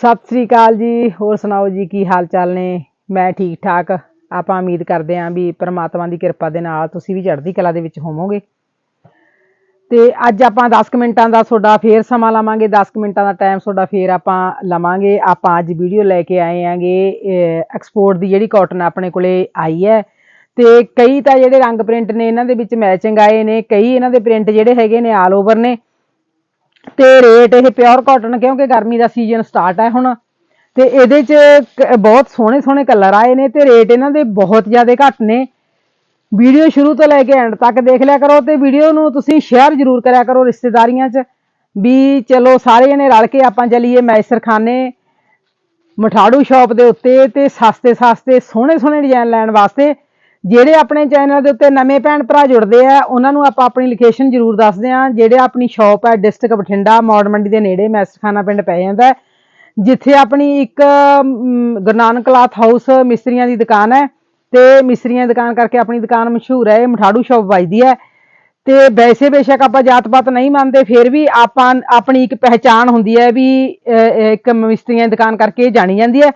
ਸਤਿ ਸ੍ਰੀ ਅਕਾਲ ਜੀ। ਹੋਰ ਸੁਣਾਓ ਜੀ, ਕੀ ਹਾਲ ਚਾਲ ਨੇ? ਮੈਂ ਠੀਕ ਠਾਕ। ਆਪਾਂ ਉਮੀਦ ਕਰਦੇ ਹਾਂ ਵੀ ਪ੍ਰਮਾਤਮਾ ਦੀ ਕਿਰਪਾ ਦੇ ਨਾਲ ਤੁਸੀਂ ਵੀ ਚੜ੍ਹਦੀ ਕਲਾ ਦੇ ਵਿੱਚ ਹੋਵੋਗੇ। ਤੇ ਅੱਜ ਆਪਾਂ 10 ਕੁ ਮਿੰਟਾਂ ਦਾ ਤੁਹਾਡਾ ਫੇਰ ਸਮਾਂ ਲਵਾਂਗੇ। 10 ਕੁ ਮਿੰਟਾਂ ਦਾ ਟਾਈਮ ਤੁਹਾਡਾ ਫੇਰ ਆਪਾਂ ਲਵਾਂਗੇ। ਆਪਾਂ ਅੱਜ ਵੀਡੀਓ ਲੈ ਕੇ ਆਏ ਆਂਗੇ ਐਕਸਪੋਰਟ ਦੀ ਜਿਹੜੀ ਕਾਟਨ ਆਪਣੇ ਕੋਲੇ ਆਈ ਹੈ। ਤੇ ਕਈ ਤਾਂ ਜਿਹੜੇ ਰੰਗ ਪ੍ਰਿੰਟ ਨੇ, ਇਹਨਾਂ ਦੇ ਵਿੱਚ ਮੈਚਿੰਗ ਆਏ ਨੇ। ਕਈ ਇਹਨਾਂ ਦੇ ਪ੍ਰਿੰਟ ਜਿਹੜੇ ਹੈਗੇ ਨੇ ਆਲ ਓਵਰ ਨੇ। ਤੇ ਰੇਟ ਇਹ ਪਿਓਰ ਕਾਟਨ ਕਿਉਂਕਿ ਗਰਮੀ ਦਾ ਸੀਜ਼ਨ ਸਟਾਰਟ ਹੈ ਹੁਣ। ਤੇ ਇਹਦੇ ਚ ਕ- ਬਹੁਤ ਸੋਹਣੇ ਸੋਹਣੇ ਕਲਰ ਆਏ ਨੇ ਤੇ ਰੇਟ ਇਹਨਾਂ ਦੇ ਬਹੁਤ ਜ਼ਿਆਦਾ ਘੱਟ ਨੇ। ਵੀਡੀਓ ਸ਼ੁਰੂ ਤੋਂ ਲੈ ਕੇ ਐਂਡ ਤੱਕ ਦੇਖ ਲਿਆ ਕਰੋ ਤੇ ਵੀਡੀਓ ਨੂੰ ਤੁਸੀਂ ਸ਼ੇਅਰ ਜ਼ਰੂਰ ਕਰਿਆ ਕਰੋ ਰਿਸ਼ਤੇਦਾਰੀਆਂ 'ਚ। ਵੀ ਚਲੋ ਸਾਰੇ ਜਣੇ ਰਲ ਕੇ ਆਪਾਂ ਚੱਲੀਏ ਮੈਸਰਖਾਨੇ, ਮਠਾੜੂ ਸ਼ਾਪ ਦੇ ਉੱਤੇ ਤੇ ਸਸਤੇ ਸਸਤੇ ਸੋਹਣੇ ਸੋਹਣੇ ਡਿਜ਼ਾਈਨ ਲੈਣ ਵਾਸਤੇ। ਜਿਹੜੇ ਆਪਣੇ ਚੈਨਲ ਦੇ ਉੱਤੇ ਨਵੇਂ ਭੈਣ ਭਰਾ ਜੁੜਦੇ ਆ ਉਹਨਾਂ ਨੂੰ ਆਪਾਂ ਆਪਣੀ ਲੋਕੇਸ਼ਨ ਜ਼ਰੂਰ ਦੱਸਦੇ ਆ ਜਿਹੜੇ ਆਪਣੀ ਸ਼ਾਪ ਹੈ ਡਿਸਟ੍ਰਿਕਟ ਬਠਿੰਡਾ ਮੌੜ ਮੰਡੀ ਦੇ ਨੇੜੇ ਮੈਸਰਖਾਨਾ ਪਿੰਡ ਪੈ ਜਾਂਦਾ ਜਿੱਥੇ ਆਪਣੀ ਇੱਕ ਮ, ਗੁਰੂ ਨਾਨਕ ਕਲਾਥ ਹਾਊਸ ਮਿਸਤਰੀਆਂ ਦੀ ਦੁਕਾਨ ਹੈ ਤੇ ਮਿਸਤਰੀਆਂ ਦੀ ਦੁਕਾਨ ਕਰਕੇ ਆਪਣੀ ਦੁਕਾਨ ਮਸ਼ਹੂਰ ਹੈ ਇਹ ਮਠਾੜੂ ਸ਼ਾਪ ਵੱਜਦੀ ਹੈ ਤੇ ਵੈਸੇ ਬੇਸ਼ੱਕ ਆਪਾਂ ਜਾਤ ਪਾਤ ਨਹੀਂ ਮੰਨਦੇ ਫਿਰ ਵੀ ਆਪਾਂ ਆਪਣੀ ਇੱਕ ਪਹਿਚਾਣ ਹੁੰਦੀ ਹੈ ਵੀ ਇੱਕ ਮਿਸਤਰੀਆਂ ਦੀ ਦੁਕਾਨ ਕਰਕੇ ਜਾਣੀ ਜਾਂਦੀ ਹੈ।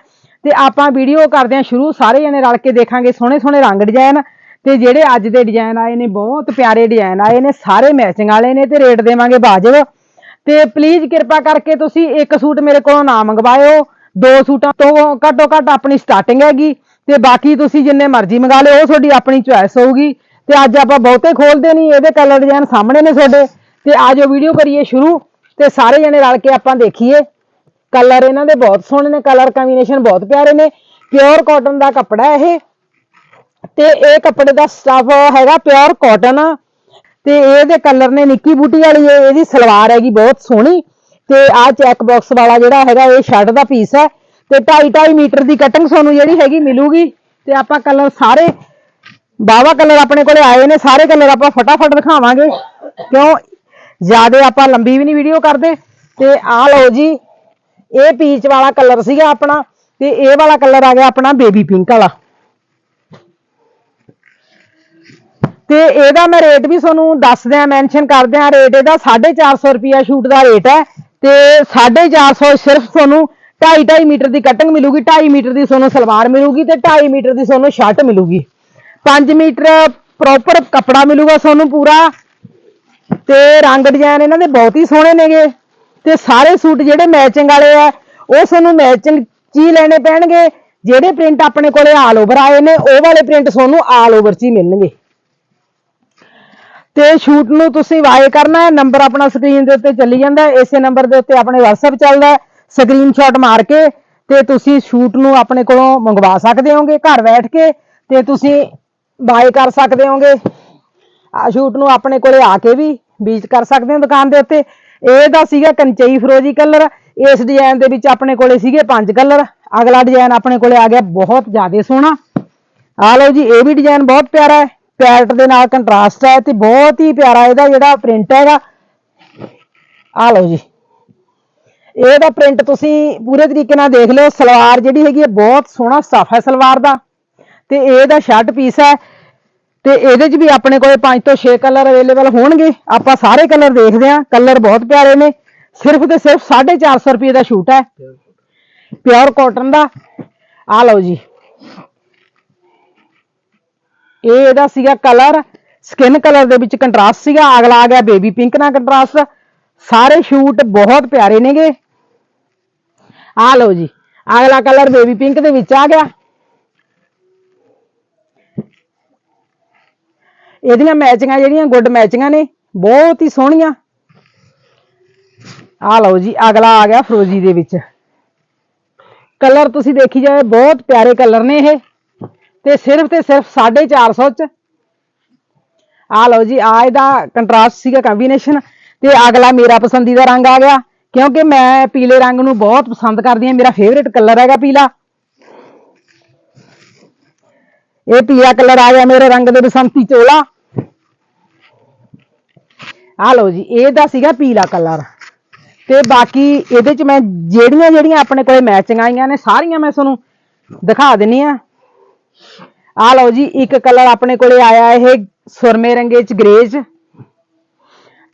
ਤੇ ਆਪਾਂ ਵੀਡੀਓ ਕਰਦੇ ਹਾਂ ਸ਼ੁਰੂ, ਸਾਰੇ ਜਣੇ ਰਲ ਕੇ ਦੇਖਾਂਗੇ, ਸੋਹਣੇ ਸੋਹਣੇ ਰੰਗ ਡਿਜ਼ਾਈਨ ਤੇ ਜਿਹੜੇ ਅੱਜ ਦੇ ਡਿਜ਼ਾਈਨ ਆਏ ਨੇ, ਬਹੁਤ ਪਿਆਰੇ ਡਿਜ਼ਾਈਨ ਆਏ ਨੇ, ਸਾਰੇ ਮੈਚਿੰਗ ਵਾਲੇ ਨੇ ਤੇ ਰੇਟ ਦੇਵਾਂਗੇ ਬਾਜਬ। ਤੇ ਪਲੀਜ਼ ਕਿਰਪਾ ਕਰਕੇ ਤੁਸੀਂ ਇੱਕ ਸੂਟ ਮੇਰੇ ਕੋਲੋਂ ਨਾ ਮੰਗਵਾਇਓ, ਦੋ ਸੂਟਾਂ ਤੋਂ ਘੱਟੋ ਘੱਟ ਆਪਣੀ ਸਟਾਰਟਿੰਗ ਹੈਗੀ, ਤੇ ਬਾਕੀ ਤੁਸੀਂ ਜਿੰਨੇ ਮਰਜ਼ੀ ਮੰਗਾ ਲਿਓ, ਉਹ ਤੁਹਾਡੀ ਆਪਣੀ ਚੁਆਇਸ ਹੋਊਗੀ। ਤੇ ਅੱਜ ਆਪਾਂ ਬਹੁਤੇ ਖੋਲਦੇ ਨਹੀਂ, ਇਹਦੇ ਕਲਰ ਡਿਜ਼ਾਈਨ ਸਾਹਮਣੇ ਨੇ ਤੁਹਾਡੇ। ਤੇ ਆਜੋ ਵੀਡੀਓ ਕਰੀਏ ਸ਼ੁਰੂ, ਤੇ ਸਾਰੇ ਜਣੇ ਰਲ ਕੇ ਆਪਾਂ ਦੇਖੀਏ। ਕਲਰ ਇਹਨਾਂ ਦੇ ਬਹੁਤ ਸੋਹਣੇ ਨੇ, ਕਲਰ ਕੰਬੀਨੇਸ਼ਨ ਬਹੁਤ ਪਿਆਰੇ ਨੇ ਪਿਓਰ ਕਾਟਨ ਦਾ ਕੱਪੜਾ ਇਹ। ਤੇ ਇਹ ਕੱਪੜੇ ਦਾ ਸਟਫ ਹੈਗਾ ਪਿਓਰ ਕਾਟਨ ਤੇ ਇਹਦੇ ਕਲਰ ਨੇ ਨਿੱਕੀ ਬੂਟੀ ਵਾਲੀ, ਇਹ- ਇਹਦੀ ਸਲਵਾਰ ਹੈਗੀ ਬਹੁਤ ਸੋਹਣੀ। ਤੇ ਆਹ ਚੈੱਕ ਬਾਕਸ ਵਾਲਾ ਜਿਹੜਾ ਹੈਗਾ, ਇਹ ਸ਼ਰਟ ਦਾ ਪੀਸ ਹੈ। ਤੇ 2.5 2.5 ਮੀਟਰ ਦੀ ਕਟਿੰਗ ਤੁਹਾਨੂੰ ਜਿਹੜੀ ਹੈਗੀ ਮਿਲੂਗੀ। ਤੇ ਆਪਾਂ ਕਲਰ ਸਾਰੇ ਬਾਵਾ ਕਲਰ ਆਪਣੇ ਕੋਲੇ ਆਏ ਨੇ, ਸਾਰੇ ਕਲਰ ਆਪਾਂ ਫਟਾਫਟ ਦਿਖਾਵਾਂਗੇ। ਕਿਉਂ? ਜ਼ਿਆਦਾ ਆਪਾਂ ਲੰਬੀ ਵੀ ਨਹੀਂ ਵੀਡੀਓ ਕਰਦੇ। ਤੇ ਆ ਲਓ ਜੀ ਇਹ ਪੀਚ ਵਾਲਾ ਕਲਰ ਸੀਗਾ ਆਪਣਾ ਤੇ ਇਹ ਵਾਲਾ ਕਲਰ ਆ ਗਿਆ ਆਪਣਾ ਬੇਬੀ ਪਿੰਕ ਵਾਲਾ। ਤੇ ਇਹਦਾ ਮੈਂ ਰੇਟ ਵੀ ਤੁਹਾਨੂੰ ਦੱਸ ਦਿਆਂ ਮੈਂਸ਼ਨ ਕਰ ਦਿਆਂ ਰੇਟ ਇਹਦਾ 450 ਰੁਪਿਆ ਸ਼ੂਟ ਦਾ ਰੇਟ ਹੈ ਤੇ 450 ਸਿਰਫ ਤੁਹਾਨੂੰ 2.5 2.5 ਮੀਟਰ ਦੀ ਕਟਿੰਗ ਮਿਲੂਗੀ 2.5 ਮੀਟਰ ਦੀ ਤੁਹਾਨੂੰ ਸਲਵਾਰ ਮਿਲੂਗੀ ਤੇ 2.5 ਮੀਟਰ ਦੀ ਤੁਹਾਨੂੰ ਸ਼ਰਟ ਮਿਲੂਗੀ। 5 ਮੀਟਰ ਪ੍ਰੋਪਰ ਕੱਪੜਾ ਮਿਲੂਗਾ ਤੁਹਾਨੂੰ ਪੂਰਾ ਤੇ ਰੰਗ ਡਿਜ਼ਾਈਨ ਇਹਨਾਂ ਦੇ ਬਹੁਤ ਹੀ ਸੋਹਣੇ ਨੇਗੇ। ਤੇ ਸਾਰੇ ਸੂਟ ਜਿਹੜੇ ਮੈਚਿੰਗ ਵਾਲੇ ਆ, ਉਹ ਤੁਹਾਨੂੰ ਮੈਚਿੰਗ ਚ ਹੀ ਲੈਣੇ ਪੈਣਗੇ। ਜਿਹੜੇ ਪ੍ਰਿੰਟ ਆਪਣੇ ਕੋਲੇ ਆਲ ਓਵਰ ਆਏ ਨੇ, ਉਹ ਵਾਲੇ ਪ੍ਰਿੰਟ ਤੁਹਾਨੂੰ ਆਲ ਓਵਰ ਚ ਹੀ ਮਿਲਣਗੇ। ਤੇ ਸ਼ੂਟ ਨੂੰ ਤੁਸੀਂ ਵਾਏ ਕਰਨਾ ਹੈ ਨੰਬਰ ਆਪਣਾ ਸਕਰੀਨ ਦੇ ਉੱਤੇ ਚੱਲੀ ਜਾਂਦਾ ਇਸੇ ਨੰਬਰ ਦੇ ਉੱਤੇ ਆਪਣੇ WhatsApp ਚੱਲਦਾ ਹੈ। ਸਕਰੀਨਸ਼ਾਟ ਮਾਰ ਕੇ ਤੇ ਤੁਸੀਂ ਸ਼ੂਟ ਨੂੰ ਆਪਣੇ ਕੋਲੋਂ ਮੰਗਵਾ ਸਕਦੇ ਹੋਗੇ, ਘਰ ਬੈਠ ਕੇ ਤੇ ਤੁਸੀਂ ਬਾਏ ਕਰ ਸਕਦੇ ਹੋਗੇ। ਆ ਸ਼ੂਟ ਨੂੰ ਆਪਣੇ ਕੋਲੇ ਆ ਕੇ ਵੀ ਬੀਜ ਕਰ ਸਕਦੇ ਹੋ ਦੁਕਾਨ ਦੇ ਉੱਤੇ। ਇਹਦਾ ਸੀਗਾ ਕੰਚਈ ਫਰੋਜੀ ਕਲਰ, ਇਸ ਡਿਜ਼ਾਈਨ ਦੇ ਵਿੱਚ ਆਪਣੇ ਕੋਲੇ ਸੀਗੇ ਪੰਜ ਕਲਰ। ਅਗਲਾ ਡਿਜ਼ਾਈਨ ਆਪਣੇ ਕੋਲੇ ਆ ਗਿਆ ਬਹੁਤ ਜ਼ਿਆਦਾ ਸੋਹਣਾ। ਆ ਲਓ ਜੀ, ਇਹ ਵੀ ਡਿਜ਼ਾਈਨ ਬਹੁਤ ਪਿਆਰਾ ਹੈ। ਪੈਰਟ ਦੇ ਨਾਲ ਕੰਟਰਾਸਟ ਹੈ ਤੇ ਬਹੁਤ ਹੀ ਪਿਆਰਾ ਇਹਦਾ ਜਿਹੜਾ ਪ੍ਰਿੰਟ ਹੈਗਾ। ਆ ਲਓ ਜੀ। ਇਹਦਾ ਪ੍ਰਿੰਟ ਤੁਸੀਂ ਪੂਰੇ ਤਰੀਕੇ ਨਾਲ ਦੇਖ ਲਿਓ। ਸਲਵਾਰ ਜਿਹੜੀ ਹੈਗੀ ਹੈ, ਬਹੁਤ ਸੋਹਣਾ ਸਟਫ ਹੈ ਸਲਵਾਰ ਦਾ। ਤੇ ਇਹਦਾ ਸ਼ਰਟ ਪੀਸ ਹੈ। ਤੇ ਇਹਦੇ 'ਚ ਵੀ ਆਪਣੇ ਕੋਲੇ 5 ਤੋਂ 6 ਕਲਰ ਅਵੇਲੇਬਲ ਹੋਣਗੇ। ਆਪਾਂ ਸਾਰੇ ਕਲਰ ਦੇਖਦੇ ਹਾਂ। ਕਲਰ ਬਹੁਤ ਪਿਆਰੇ ਨੇ। ਸਿਰਫ ਤੇ ਸਿਰਫ 450 ਰੁਪਏ ਦਾ ਸ਼ੂਟ ਹੈ। ਪਿਓਰ ਕਾਟਨ ਦਾ। ਆ ਲਓ ਜੀ। ਇਹ ਇਹਦਾ ਸੀਗਾ ਕਲਰ। ਸਕਿਨ ਕਲਰ ਦੇ ਵਿੱਚ ਕੰਟਰਾਸਟ ਸੀਗਾ। ਅਗਲਾ ਆ ਗਿਆ ਬੇਬੀ ਪਿੰਕ ਨਾਲ ਕੰਟਰਾਸਟ ਸਾਰੇ ਸ਼ੂਟ ਬਹੁਤ ਪਿਆਰੇ ਨੇਗੇ। ਆ ਲਓ ਜੀ। ਅਗਲਾ ਕਲਰ ਬੇਬੀ ਪਿੰਕ ਦੇ ਵਿੱਚ ਆ ਗਿਆ। ਇਹਦੀਆਂ ਮੈਚਿੰਗਾਂ ਜਿਹੜੀਆਂ ਗੁੱਡ ਮੈਚਿੰਗਾਂ ਨੇ, ਬਹੁਤ ਹੀ ਸੋਹਣੀਆਂ। ਆ ਲਓ ਜੀ, ਅਗਲਾ ਆ ਗਿਆ ਫਰੋਜੀ ਦੇ ਵਿੱਚ। ਕਲਰ ਤੁਸੀਂ ਦੇਖੀ ਜਾਏ ਬਹੁਤ ਪਿਆਰੇ ਕਲਰ ਨੇ ਇਹ। ਤੇ ਸਿਰਫ ਤੇ ਸਿਰਫ 450 ਚ। ਆ ਲਓ ਜੀ, ਆ ਇਹਦਾ ਕੰਟਰਾਸਟ ਸੀਗਾ ਕੰਬੀਨੇਸ਼ਨ ਤੇ ਅਗਲਾ ਮੇਰਾ ਪਸੰਦੀਦਾ ਰੰਗ ਆ ਗਿਆ, ਕਿਉਂਕਿ ਮੈਂ ਪੀਲੇ ਰੰਗ ਨੂੰ ਬਹੁਤ ਪਸੰਦ ਕਰਦੀ ਹਾਂ, ਮੇਰਾ ਫੇਵਰੇਟ ਕਲਰ ਹੈਗਾ ਪੀਲਾ। ਇਹ ਪੀਲਾ ਕਲਰ ਆ ਗਿਆ ਮੇਰੇ ਰੰਗ ਦੇ ਬਸੰਤੀ ਚੋਲਾ। ਆ ਲਓ ਜੀ ਇਹਦਾ ਸੀਗਾ ਪੀਲਾ ਕਲਰ। ਤੇ ਬਾਕੀ ਇਹਦੇ ਚ ਮੈਂ ਜਿਹੜੀਆਂ ਜਿਹੜੀਆਂ ਆਪਣੇ ਕੋਲੇ ਮੈਚਿੰਗ ਆਈਆਂ ਨੇ, ਸਾਰੀਆਂ ਮੈਂ ਤੁਹਾਨੂੰ ਦਿਖਾ ਦਿੰਨੀ ਆ। ਆ ਲਓ ਜੀ, ਇੱਕ ਕਲਰ ਆਪਣੇ ਕੋਲੇ ਆਇਆ ਇਹ ਸੁਰਮੇ ਰੰਗੇ ਚ ਗ੍ਰੇਜ।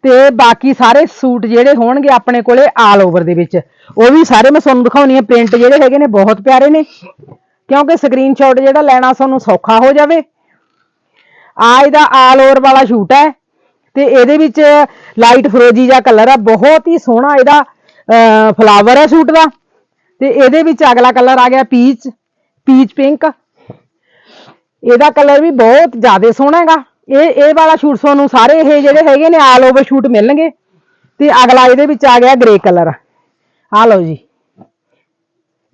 ਤੇ ਬਾਕੀ ਸਾਰੇ ਸੂਟ ਜਿਹੜੇ ਹੋਣਗੇ ਆਪਣੇ ਕੋਲੇ ਆਲ ਓਵਰ ਦੇ ਵਿੱਚ। ਉਹ ਵੀ ਸਾਰੇ ਮੈਂ ਤੁਹਾਨੂੰ ਦਿਖਾਉਣੀ ਆ ਪ੍ਰਿੰਟ ਜਿਹੜੇ ਹੈਗੇ ਨੇ, ਬਹੁਤ ਪਿਆਰੇ ਨੇ। ਕਿਉਂਕਿ ਸਕਰੀਨਸ਼ਾਟ ਜਿਹੜਾ ਲੈਣਾ ਤੁਹਾਨੂੰ ਸੌਖਾ ਹੋ ਜਾਵੇ। ਆ ਇਹਦਾ ਆਲ ਓਵਰ ਵਾਲਾ ਸ਼ੂਟ ਹੈ ਤੇ ਇਹਦੇ ਵਿੱਚ ਲਾਈਟ ਫਰੋਜੀ ਜਿਹਾ ਕਲਰ ਆ, ਬਹੁਤ ਹੀ ਸੋਹਣਾ ਇਹਦਾ ਫਲਾਵਰ ਹੈ ਸੂਟ ਦਾ। ਤੇ ਇਹਦੇ ਵਿੱਚ ਅਗਲਾ ਕਲਰ ਆ ਗਿਆ ਪੀਚ ਪੀਚ ਪਿੰਕ ਇਹਦਾ ਕਲਰ ਵੀ ਬਹੁਤ ਜ਼ਿਆਦਾ ਸੋਹਣਾ ਹੈਗਾ। ਇਹ ਇਹ ਵਾਲਾ ਸ਼ੂਟ ਤੁਹਾਨੂੰ ਸਾਰੇ ਇਹ ਜਿਹੜੇ ਹੈਗੇ ਨੇ ਆਲ ਓਵਰ ਸ਼ੂਟ ਮਿਲਣਗੇ। ਤੇ ਅਗਲਾ ਇਹਦੇ ਵਿੱਚ ਆ ਗਿਆ ਗ੍ਰੇ ਕਲਰ ਆ ਲਓ ਜੀ।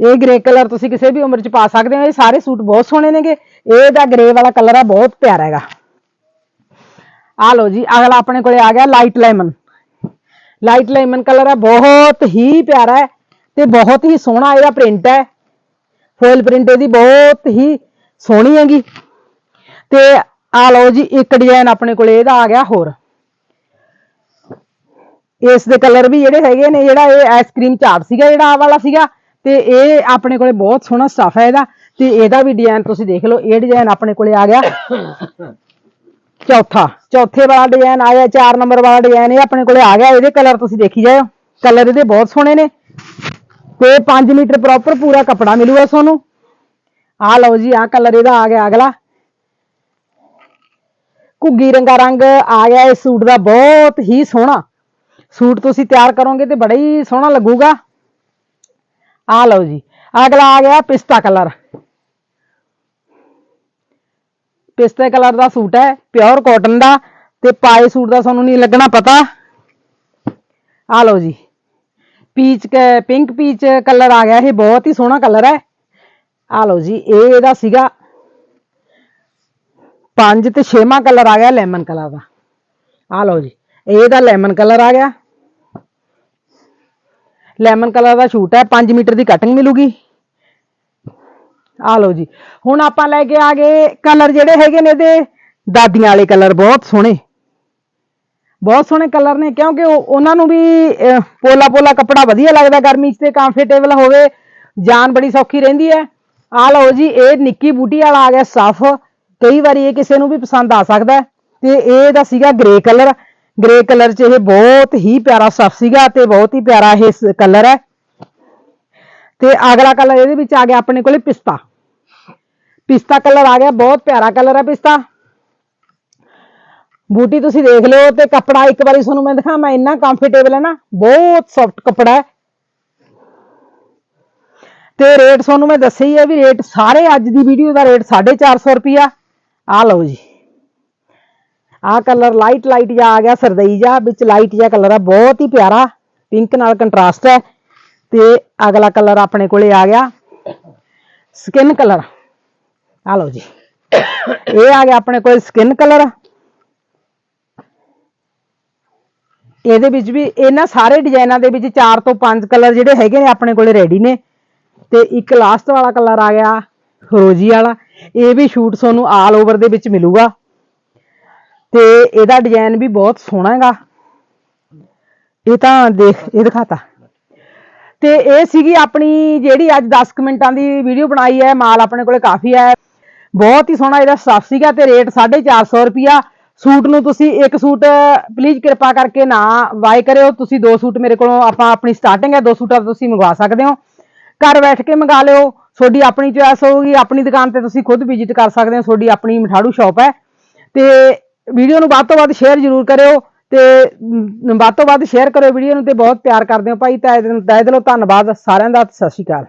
ਇਹ ਗ੍ਰੇ ਕਲਰ ਤੁਸੀਂ ਕਿਸੇ ਵੀ ਉਮਰ ਚ ਪਾ ਸਕਦੇ ਹੋ, ਇਹ ਸਾਰੇ ਸੂਟ ਬਹੁਤ ਸੋਹਣੇ ਨੇਗੇ। ਇਹਦਾ ਗ੍ਰੇ ਵਾਲਾ ਕਲਰ ਆ, ਬਹੁਤ ਪਿਆਰਾ ਹੈਗਾ। ਆ ਲਓ ਜੀ, ਅਗਲਾ ਆਪਣੇ ਕੋਲੇ ਆ ਗਿਆ light lemon light lemon colour ਹੈ ਬਹੁਤ ਹੀ ਪਿਆਰਾ ਹੈ ਤੇ ਬਹੁਤ ਹੀ ਸੋਹਣਾ ਇਹਦਾ ਪ੍ਰਿੰਟ ਹੈ। ਫੋਇਲ ਪ੍ਰਿੰਟ ਇਹਦੀ ਬਹੁਤ ਹੀ ਸੋਹਣੀ ਹੈਗੀ। ਤੇ ਆ ਲਓ ਜੀ, ਇੱਕ ਡਿਜ਼ਾਈਨ ਆਪਣੇ ਕੋਲੇ ਇਹਦਾ ਆ ਗਿਆ ਹੋਰ। ਇਸ ਦੇ ਕਲਰ ਵੀ ਜਿਹੜੇ ਹੈਗੇ ਨੇ, ਜਿਹੜਾ ਇਹ ਆਈਸਕ੍ਰੀਮ ਚਾਟ ਸੀਗਾ, ਜਿਹੜਾ ਆ ਵਾਲਾ ਸੀਗਾ ਤੇ ਇਹ ਆਪਣੇ ਕੋਲੇ ਬਹੁਤ ਸੋਹਣਾ ਸਟਾਫ ਹੈ ਇਹਦਾ, ਤੇ ਇਹਦਾ ਵੀ ਡਿਜ਼ਾਈਨ ਤੁਸੀਂ ਦੇਖ ਲਓ, ਇਹ ਡਿਜ਼ਾਈਨ ਆਪਣੇ ਕੋਲੇ ਆ ਗਿਆ। ਚੌਥਾ, ਚੌਥੇ ਵਾਲਾ ਡਿਜ਼ਾਈਨ ਆ ਗਿਆ 4 ਨੰਬਰ ਵਾਲਾ ਡਿਜ਼ਾਈਨ ਇਹ ਆਪਣੇ ਕੋਲੇ ਆ ਗਿਆ, ਇਹਦੇ ਕਲਰ ਤੁਸੀਂ ਦੇਖੀ ਜਾਓ ਕਲਰ ਇਹਦੇ ਬਹੁਤ ਸੋਹਣੇ ਨੇ। ਤੇ 5 ਮੀਟਰ ਪ੍ਰੋਪਰ ਪੂਰਾ ਕੱਪੜਾ ਮਿਲੂਗਾ ਤੁਹਾਨੂੰ। ਆ ਲਓ ਜੀ ਆ ਕਲਰ ਇਹਦਾ ਆ ਗਿਆ ਅਗਲਾ। ਘੁੱਗੀ ਰੰਗਾ ਰੰਗ ਆ ਗਿਆ ਇਸ ਸੂਟ ਦਾ ਬਹੁਤ ਹੀ ਸੋਹਣਾ। ਸੂਟ ਤੁਸੀਂ ਤਿਆਰ ਕਰੋਗੇ ਤੇ ਬੜਾ ਹੀ ਸੋਹਣਾ ਲੱਗੂਗਾ। ਆ ਲਓ ਜੀ ਅਗਲਾ ਆ ਗਿਆ ਪਿਸਤਾ ਕਲਰ ਪਿਸਤੇ ਕਲਰ ਦਾ ਸੂਟ ਹੈ ਪਿਓਰ ਕਾਟਨ ਦਾ ਤੇ ਪਾਏ ਸੂਟ ਦਾ ਤੁਹਾਨੂੰ ਨਹੀਂ ਲੱਗਣਾ ਪਤਾ ਆ ਲਓ ਜੀ ਪੀਚ ਪਿੰਕ ਪੀਚ ਕਲਰ ਆ ਗਿਆ ਇਹ ਬਹੁਤ ਹੀ ਸੋਹਣਾ ਕਲਰ ਹੈ ਆ ਲਓ ਜੀ ਇਹ ਇਹਦਾ ਸੀਗਾ ਪੰਜ ਤੇ ਛੇਵਾਂ ਕਲਰ ਆ ਗਿਆ ਲੈਮਨ ਕਲਰ ਦਾ ਆ ਲਓ ਜੀ ਇਹ ਇਹਦਾ ਲੈਮਨ ਕਲਰ ਆ ਗਿਆ ਲੈਮਨ ਕਲਰ ਦਾ ਸ਼ੂਟ ਹੈ 5 ਮੀਟਰ ਦੀ ਕਟਿੰਗ ਮਿਲੂਗੀ। ਆ ਲਓ ਜੀ। ਹੁਣ ਆਪਾਂ ਲੈ ਕੇ ਆ ਗਏ ਕਲਰ ਜਿਹੜੇ ਹੈਗੇ ਨੇ ਇਹਦੇ। ਦਾਦੀਆਂ ਵਾਲੇ ਕਲਰ ਬਹੁਤ ਸੋਹਣੇ। ਬਹੁਤ ਸੋਹਣੇ ਕਲਰ ਨੇ, ਕਿਉਂਕਿ ਉਹ- ਉਹਨਾਂ ਨੂੰ ਵੀ ਪੋਲਾ ਪੋਲਾ ਕੱਪੜਾ ਵਧੀਆ ਲੱਗਦਾ ਗਰਮੀ 'ਚ ਤੇ ਕੰਫਰਟੇਬਲ ਹੋਵੇ। ਜਾਨ ਬੜੀ ਸੌਖੀ ਰਹਿੰਦੀ ਹੈ। ਆ ਲਓ ਜੀ, ਇਹ ਨਿੱਕੀ ਬੂਟੀ ਵਾਲਾ ਆ ਗਿਆ, ਸਫ। ਕਈ ਵਾਰੀ ਇਹ ਕਿਸੇ ਨੂੰ ਵੀ ਪਸੰਦ ਆ ਸਕਦਾ ਤੇ ਇਹ ਦਾ ਸੀਗਾ ਗ੍ਰੇ ਕਲਰ ਗ੍ਰੇ ਕਲਰ 'ਚ ਇਹ ਬਹੁਤ ਹੀ ਪਿਆਰਾ ਸਫ ਸੀਗਾ ਤੇ ਬਹੁਤ ਹੀ ਪਿਆਰਾ ਇਹ ਕਲਰ ਹੈ। ਤੇ ਅਗਲਾ ਕਲਰ ਇਹਦੇ ਵਿੱਚ ਆ ਗਿਆ ਆਪਣੇ ਕੋਲੇ ਪਿਸਤਾ। ਪਿਸਤਾ ਕਲਰ ਆ ਗਿਆ, ਬਹੁਤ ਪਿਆਰਾ ਕਲਰ ਹੈ ਪਿਸਤਾ। ਬੂਟੀ ਤੁਸੀਂ ਦੇਖ ਲਿਓ ਤੇ ਕੱਪੜਾ ਇੱਕ ਵਾਰੀ ਤੁਹਾਨੂੰ ਮੈਂ ਦਿਖਾਵਾਂ ਇੰਨਾ ਕੰਫਰਟੇਬਲ ਹੈ ਨਾ, ਬਹੁਤ ਸੌਫਟ ਕੱਪੜਾ ਹੈ। ਤੇ ਰੇਟ ਤੁਹਾਨੂੰ ਮੈਂ ਦੱਸਿਆ ਹੀ ਹੈ ਵੀ ਰੇਟ ਸਾਰੇ ਅੱਜ ਦੀ ਵੀਡੀਓ ਦਾ ਰੇਟ 450 ਰੁਪਿਆ ਆ ਲਓ ਜੀ। ਆ ਕਲਰ ਲਾਈਟ ਲਾਈਟ ਜਿਹਾ ਆ ਗਿਆ, ਸਰਦਈ ਜਿਹਾ, ਵਿੱਚ ਲਾਈਟ ਜਿਹਾ ਕਲਰ ਆ, ਬਹੁਤ ਹੀ ਪਿਆਰਾ ਪਿੰਕ ਨਾਲ ਕੰਟਰਾਸਟ ਹੈ। ਤੇ ਅਗਲਾ ਕਲਰ ਆਪਣੇ ਕੋਲੇ ਆ ਗਿਆ ਸਕਿਨ ਕਲਰ। ਆ ਲਓ ਜੀ। ਇਹ ਆ ਗਿਆ ਆਪਣੇ ਕੋਲ ਸਕਿਨ ਕਲਰ। ਇਹਦੇ ਵਿੱਚ ਵੀ ਇਹਨਾਂ ਸਾਰੇ ਡਿਜ਼ਾਈਨਾਂ ਦੇ ਵਿੱਚ 4 ਤੋਂ 5 ਕਲਰ ਜਿਹੜੇ ਹੈਗੇ ਨੇ ਆਪਣੇ ਕੋਲੇ ਰੈਡੀ ਨੇ। ਤੇ ਇੱਕ ਲਾਸਟ ਵਾਲਾ ਕਲਰ ਆ ਗਿਆ, ਰੋਜ਼ੀ ਵਾਲਾ। ਇਹ ਵੀ ਸ਼ੂਟ ਤੁਹਾਨੂੰ ਆਲ ਓਵਰ ਦੇ ਵਿੱਚ ਮਿਲੂਗਾ। ਤੇ ਇਹਦਾ ਡਿਜ਼ਾਈਨ ਵੀ ਬਹੁਤ ਸੋਹਣਾ ਹੈਗਾ। ਇਹ ਤਾਂ ਦੇਖ, ਇਹ ਦਿਖਾਤਾ। ਤੇ ਇਹ ਸੀਗੀ ਆਪਣੀ ਜਿਹੜੀ ਅੱਜ 10 ਕੁ ਮਿੰਟਾਂ ਦੀ ਵੀਡੀਓ ਬਣਾਈ ਹੈ, ਮਾਲ ਆਪਣੇ ਕੋਲੇ ਕਾਫੀ ਹੈ। ਬਹੁਤ ਹੀ ਸੋਹਣਾ ਇਹਦਾ ਸਟਫ ਸੀਗਾ ਤੇ ਰੇਟ 450 ਰੁਪਿਆ ਸੂਟ ਨੂੰ ਤੁਸੀਂ ਇੱਕ ਸੂਟ ਪਲੀਜ਼ ਕਿਰਪਾ ਕਰਕੇ ਨਾ ਬਾਏ ਕਰਿਓ। ਤੁਸੀਂ ਦੋ ਸੂਟ ਮੇਰੇ ਕੋਲੋਂ, ਆਪਾਂ ਆਪਣੀ ਸਟਾਰਟਿੰਗ ਹੈ, ਦੋ ਸੂਟਾਂ ਤੁਸੀਂ ਮੰਗਵਾ ਸਕਦੇ ਹੋ। ਘਰ ਬੈਠ ਕੇ ਮੰਗਾ ਲਿਓ। ਤੁਹਾਡੀ ਆਪਣੀ ਚੋਇਸ ਹੋਊਗੀ। ਆਪਣੀ ਦੁਕਾਨ ਤੇ ਤੁਸੀਂ ਖੁਦ ਵਿਜ਼ਿਟ ਕਰ ਸਕਦੇ ਹੋ। ਤੁਹਾਡੀ ਆਪਣੀ ਮਠਾੜੂ ਸ਼ਾਪ ਹੈ। ਤੇ ਵੀਡੀਓ ਨੂੰ ਵੱਧ ਤੋਂ ਵੱਧ ਸ਼ੇਅਰ ਜ਼ਰੂਰ ਕਰਿਓ ਤੇ ਵੱਧ ਤੋਂ ਵੱਧ ਸ਼ੇਅਰ ਕਰਿਓ ਵੀਡੀਓ ਨੂੰ ਤੇ ਬਹੁਤ ਪਿਆਰ ਕਰਦੇ ਹੋ। ਭਾਈ, ਤਹਿ ਦਿਲੋਂ ਦਿਲੋਂ ਧੰਨਵਾਦ ਸਾਰਿਆਂ ਦਾ। ਸਤਿ ਸ਼੍ਰੀ ਅਕਾਲ।